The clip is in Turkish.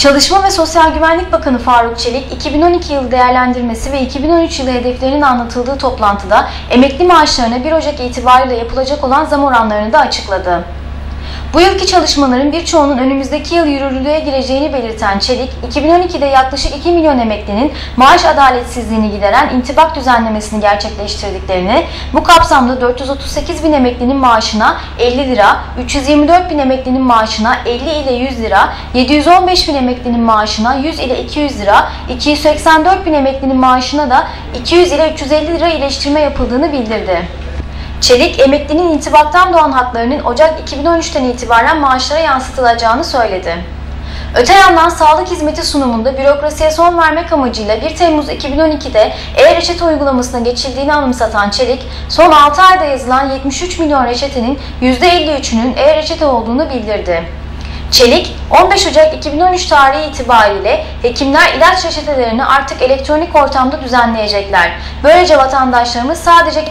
Çalışma ve Sosyal Güvenlik Bakanı Faruk Çelik, 2012 yılı değerlendirmesi ve 2013 yılı hedeflerinin anlatıldığı toplantıda emekli maaşlarına 1 Ocak itibariyle yapılacak olan zam oranlarını da açıkladı. Bu yılki çalışmaların birçoğunun önümüzdeki yıl yürürlüğe gireceğini belirten Çelik, 2012'de yaklaşık 2 milyon emeklinin maaş adaletsizliğini gideren intibak düzenlemesini gerçekleştirdiklerini, bu kapsamda 438 bin emeklinin maaşına 50 lira, 324 bin emeklinin maaşına 50 ile 100 lira, 715 bin emeklinin maaşına 100 ile 200 lira, 284 bin emeklinin maaşına da 200 ile 350 lira iyileştirme yapıldığını bildirdi. Çelik, emeklinin intibaktan doğan haklarının Ocak 2013'ten itibaren maaşlara yansıtılacağını söyledi. Öte yandan sağlık hizmeti sunumunda bürokrasiye son vermek amacıyla 1 Temmuz 2012'de e-reçete uygulamasına geçildiğini anımsatan Çelik, son 6 ayda yazılan 73 milyon reçetenin %53'ünün e-reçete olduğunu bildirdi. Çelik, 15 Ocak 2013 tarihi itibariyle hekimler ilaç reçetelerini artık elektronik ortamda düzenleyecekler. Böylece vatandaşlarımız sadece